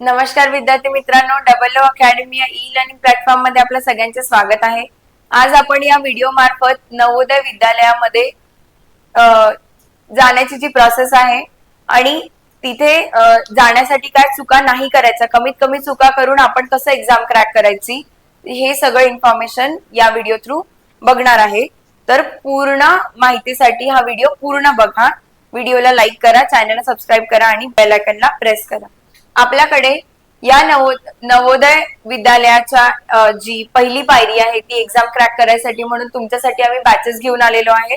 नमस्कार विद्यार्थी मित्रांनो डबल ओ अकॅडमी या ई लर्निंग प्लॅटफॉर्ममध्ये आपलं सगळ्यांचे स्वागत आहे. आज आपण या व्हिडिओ मार्फत नवोदय विद्यालयामध्ये जाण्याची जी प्रोसेस आहे आणि तिथे जाण्यासाठी काय चुका नाही करायचा कमीत कमी चुका करून आपण कसं एक्झाम क्रॅक करायची हे सगळं इन्फॉर्मेशन या व्हिडिओ थ्रू बघणार आहे. तर पूर्ण माहितीसाठी हा व्हिडिओ पूर्ण बघा. व्हिडिओला लाईक करा चॅनलला सबस्क्राईब करा आणि बेल आयकनला प्रेस करा. आपल्याकडे या नवो नवोदय विद्यालयाच्या जी पहिली पायरी आहे ती एक्झाम क्रॅक करायसाठी म्हणून तुमच्यासाठी आम्ही बॅचेस घेऊन आलेलो आहे.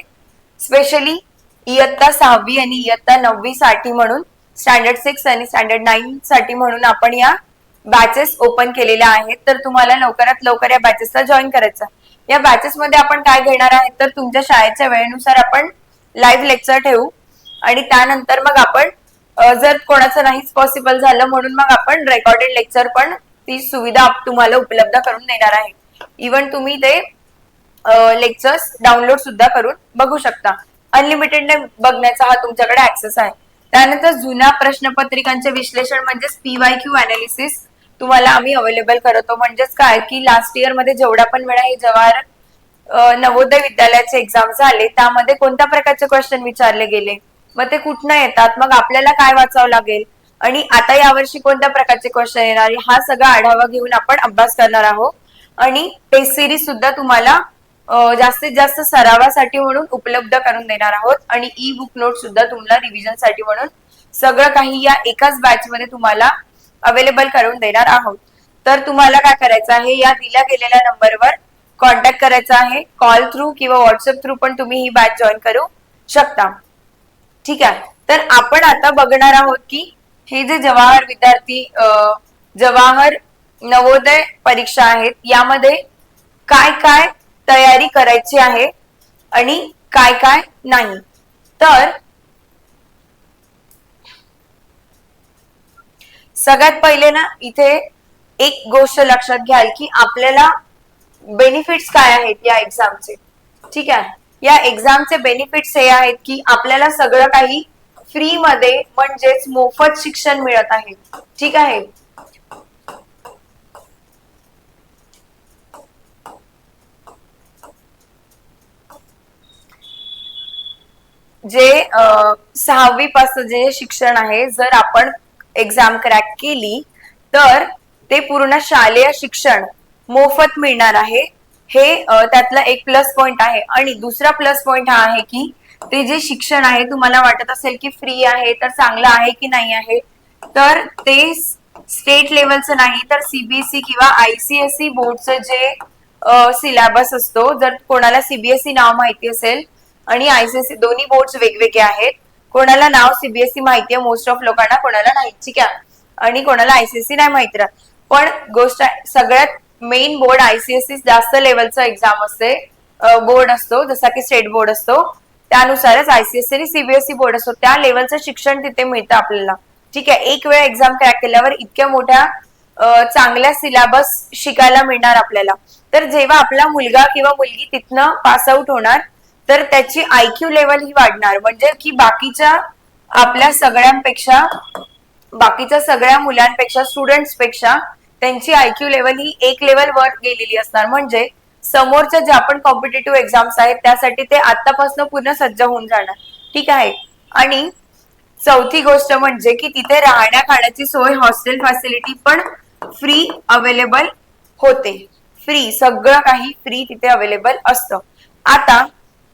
स्पेशली इयत्ता सहावी आणि इयत्ता नववी साठी म्हणून स्टँडर्ड सिक्स आणि स्टँडर्ड नाईन साठी म्हणून आपण या बॅचेस ओपन केलेल्या आहेत. तर तुम्हाला लवकरात लवकर या बॅचेसला जॉईन करायचं या बॅचेस मध्ये आपण काय घेणार आहे तर तुमच्या शाळेच्या वेळेनुसार आपण लाईव्ह लेक्चर ठेवू आणि त्यानंतर मग आपण जर कोणाचं नाहीच पॉसिबल झालं म्हणून मग आपण रेकॉर्डेड लेक्चर पण ती सुविधा तुम्हाला उपलब्ध करून देणार आहे. इवन तुम्ही ते लेक्चर्स डाउनलोड सुद्धा करून बघू शकता. अनलिमिटेड बघण्याचा हा तुमच्याकडे ऍक्सेस आहे. त्यानंतर जुन्या प्रश्नपत्रिकांचे विश्लेषण म्हणजेच पीवाय क्यू अनालिसिस तुम्हाला आम्ही अवेलेबल करतो. म्हणजेच काय? की लास्ट इयरमध्ये जेवढ्या पण वेळा हे जवाहर नवोदय विद्यालयाचे एक्झाम झाले त्यामध्ये कोणत्या प्रकारचे क्वेश्चन विचारले गेले? मग ते कुठनं येतात? मग आपल्याला काय वाचावं लागेल? आणि आता यावर्षी कोणत्या प्रकारचे क्वेश्चन येणार? हा सगळा आढावा घेऊन आपण अभ्यास करणार आहोत. आणि टेस्ट सिरीज सुद्धा तुम्हाला जास्तीत जास्त सरावासाठी म्हणून उपलब्ध करून देणार आहोत. आणि ई बुक नोट सुद्धा तुम्हाला रिव्हिजनसाठी म्हणून सगळं काही या एकाच बॅच मध्ये तुम्हाला अवेलेबल करून देणार आहोत. तर तुम्हाला काय करायचं आहे? या दिल्या गेलेल्या नंबरवर कॉन्टॅक्ट करायचा आहे. कॉल थ्रू किंवा व्हॉट्सअप थ्रू पण तुम्ही ही बॅच जॉईन करू शकता. ठीक आहे. तर आपण आता बघणार आहोत की हे जे जवाहर विद्यार्थी जवाहर नवोदय परीक्षा आहेत यामध्ये काय काय तयारी करायची आहे आणि काय काय नाही. तर सगळ्यात पहिले ना इथे एक गोष्ट लक्षात घ्याल की आपल्याला बेनिफिट्स काय आहेत या एक्झामचे ठीक आहे? या एक्झामचे बेनिफिट्स हे आहेत की आपल्याला सगळं काही फ्री मध्ये म्हणजेच मोफत शिक्षण मिळत आहे. ठीक आहे? जे सहावी पासून जे शिक्षण आहे जर आपण एक्झाम क्रॅक केली तर ते पूर्ण शालेय शिक्षण मोफत मिळणार आहे. हे त्यातला एक प्लस पॉइंट आहे. आणि दुसरा प्लस पॉइंट हा आहे की ते जे शिक्षण आहे तुम्हाला वाटत असेल की फ्री आहे तर चांगलं आहे की नाही आहे? तर ते स्टेट लेवलचं नाही तर सीबीएसई किंवा आयसीएसई बोर्डचं जे सिलेबस असतो जर कोणाला सीबीएसई नाव माहिती असेल आणि आयसीएसई दोन्ही बोर्ड वेगवेगळे आहेत कोणाला नाव सीबीएसई माहिती आहे मोस्ट ऑफ लोकांना कोणाला नाही ठीक आहे आणि कोणाला आयसीएसई नाही माहिती राहत. पण गोष्ट आहे, सगळ्यात मेन बोर्ड आयसीएसई जास्त लेवलचा एक्झाम असते. बोर्ड असतो जसा की स्टेट बोर्ड असतो. त्यानुसारच आयसीएसई आणि सीबीएसई बोर्ड असतो. त्या लेवलचं शिक्षण तिथे मिळतं आपल्याला. ठीक आहे? एक वेळ एक्झाम क्रॅक केल्यावर इतक्या मोठ्या चांगल्या सिलेबस शिकायला मिळणार आपल्याला. तर जेव्हा आपला मुलगा किंवा मुलगी तिथनं पास आउट होणार तर त्याची आयक्यू लेवल ही वाढणार. म्हणजे की बाकीच्या आपल्या सगळ्यांपेक्षा बाकीच्या सगळ्या मुलांपेक्षा स्टुडंट्सपेक्षा त्यांची आयक्यू लेवल ही एक लेवल वर गेलेली असणार. म्हणजे समोरच्या ज्या पण कॉम्पिटेटिव्ह एक्झाम्स आहेत त्यासाठी ते आतापासून पूर्ण सज्ज होऊन जाणार. ठीक आहे? आणि चौथी गोष्ट म्हणजे की तिथे राहण्या खाण्याची सोय हॉस्टेल फॅसिलिटी पण फ्री अवेलेबल होते. फ्री सगळं काही फ्री तिथे अवेलेबल असतं. आता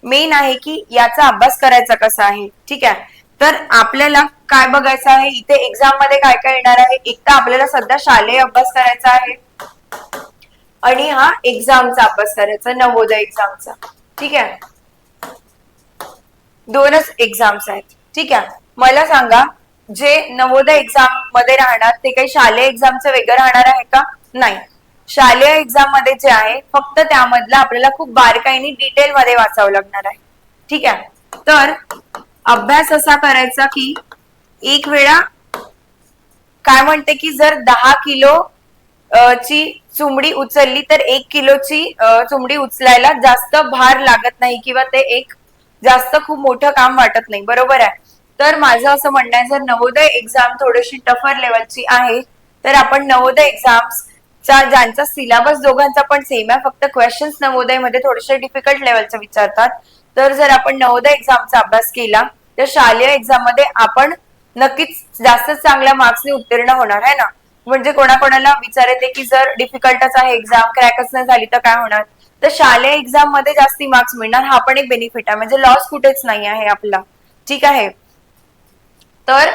मेन आहे की याचा अभ्यास करायचा कसा आहे? ठीक आहे? तर आपल्याला काय बघायचं आहे? इथे एक्झाममध्ये काय काय येणार आहे? एक तर आपल्याला सध्या शालेय अभ्यास करायचा आहे. आणि हा एक्झामचा अभ्यास करायचा नवोदय एक्झामचा ठीक आहे? दोनच एक्झाम्स आहेत. ठीक आहे? मला सांगा जे नवोदय एक्झाममध्ये राहणार ते काही शालेय एक्झामचं वेगळं राहणार आहे का? नाही. शालेय एक्झाममध्ये जे आहे फक्त त्यामधलं आपल्याला खूप बारकाईने डिटेल मध्ये वाचावं लागणार आहे. ठीक आहे? तर अभ्यास असा करायचा की एक वेळा काय म्हणते की जर दहा किलो ची चुमडी उचलली तर एक किलोची चुंबडी चुमडी उचलायला जास्त भार लागत नाही किंवा ते एक जास्त खूप मोठं काम वाटत नाही. बरोबर आहे? तर माझं असं म्हणणं आहे जर नवोदय एक्झाम थोडीशी टफर लेवलची आहे तर आपण नवोदय एक्झाम्स चा ज्यांचा सिलेबस दोघांचा पण सेम आहे फक्त क्वेश्चन्स नवोदयमध्ये थोडेसे डिफिकल्ट लेवलचे विचारतात. तर जर आपण नवोदय एक्झामचा अभ्यास केला तर शालेय एक्झाममध्ये आपण नक्कीच जास्त चांगल्या मार्क्सने उत्तीर्ण होणार आहे ना? म्हणजे कोणाकोणाला विचार येते की जर डिफिकल्टच आहे एक्झाम क्रॅकच नाही झाली तर काय होणार? तर शालेय एक्झाममध्ये जास्ती मार्क्स मिळणार हा पण एक बेनिफिट आहे. म्हणजे लॉस कुठेच नाही आहे आपला. ठीक आहे? तर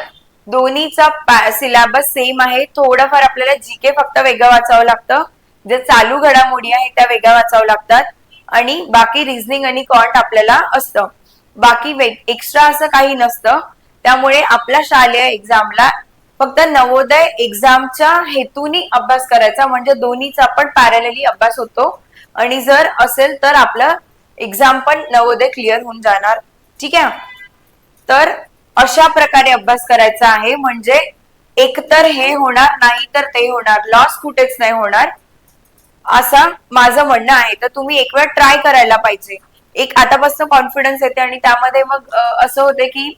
दोन्हीचा सिलेबस सेम आहे. थोडंफार आपल्याला जी के फक्त वेगळं वाचावं लागतं. जे चालू घडामोडी आहे त्या वेगळ्या वाचावं लागतात. आणि बाकी रिझनिंग आणि कॉन्ट आपल्याला असतं. बाकी एक्स्ट्रा असं काही नसतं. त्यामुळे आपल्या शालेय एक्झामला फक्त नवोदय एक्झामच्या हेतूनी अभ्यास करायचा. म्हणजे दोन्हीचा पण पॅरेलली अभ्यास होतो. आणि जर असेल तर आपलं एक्झाम पण नवोदय क्लिअर होऊन जाणार. ठीक आहे? तर अशा प्रकारे अभ्यास करायचा आहे. म्हणजे एकतर हे होणार नाही तर ते होणार. लॉस कुठेच नाही होणार. असं माझं म्हणणं आहे. तर तुम्ही एक वेळ ट्राय करायला पाहिजे. एक आतापासून कॉन्फिडन्स येते आणि त्यामध्ये मग असं होते की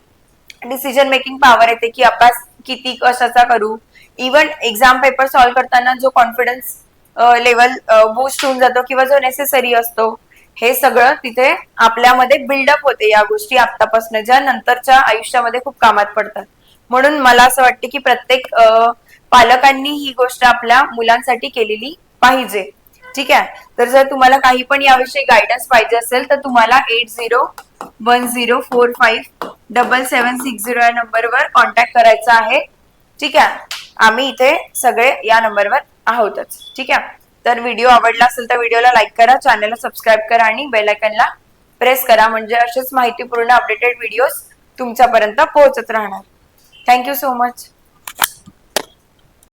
डिसिजन मेकिंग पॉवर येते की अभ्यास किती कशाचा करू. इवन एक्झाम पेपर सॉल्व्ह करताना जो कॉन्फिडन्स लेवल बूस्ट होऊन जातो किंवा जो नेसेसरी असतो हे सगळं तिथे आपल्यामध्ये बिल्डअप होते या गोष्टी आतापासून ज्या नंतरच्या आयुष्यामध्ये खूप कामात पडतात. म्हणून मला असं वाटतं की प्रत्येक पालकांनी ही गोष्ट आपल्या मुलांसाठी केलेली पाहिजे. ठीक आहे? तर जर तुम्हाला काही पण याविषयी गायडन्स पाहिजे असेल तर तुम्हाला eight zero one zero four five double seven six zero या नंबरवर कॉन्टॅक्ट करायचा आहे. ठीक आहे? आम्ही इथे सगळे या नंबरवर आहोतच. ठीक आहे? तर व्हिडिओ आवडला असेल तर व्हिडिओला लाईक करा चॅनलला सबस्क्राईब करा आणि बेल आयकनला प्रेस करा. म्हणजे असेच माहितीपूर्ण अपडेटेड व्हिडिओज तुमच्यापर्यंत पोहोचत राहणार. Thank you so much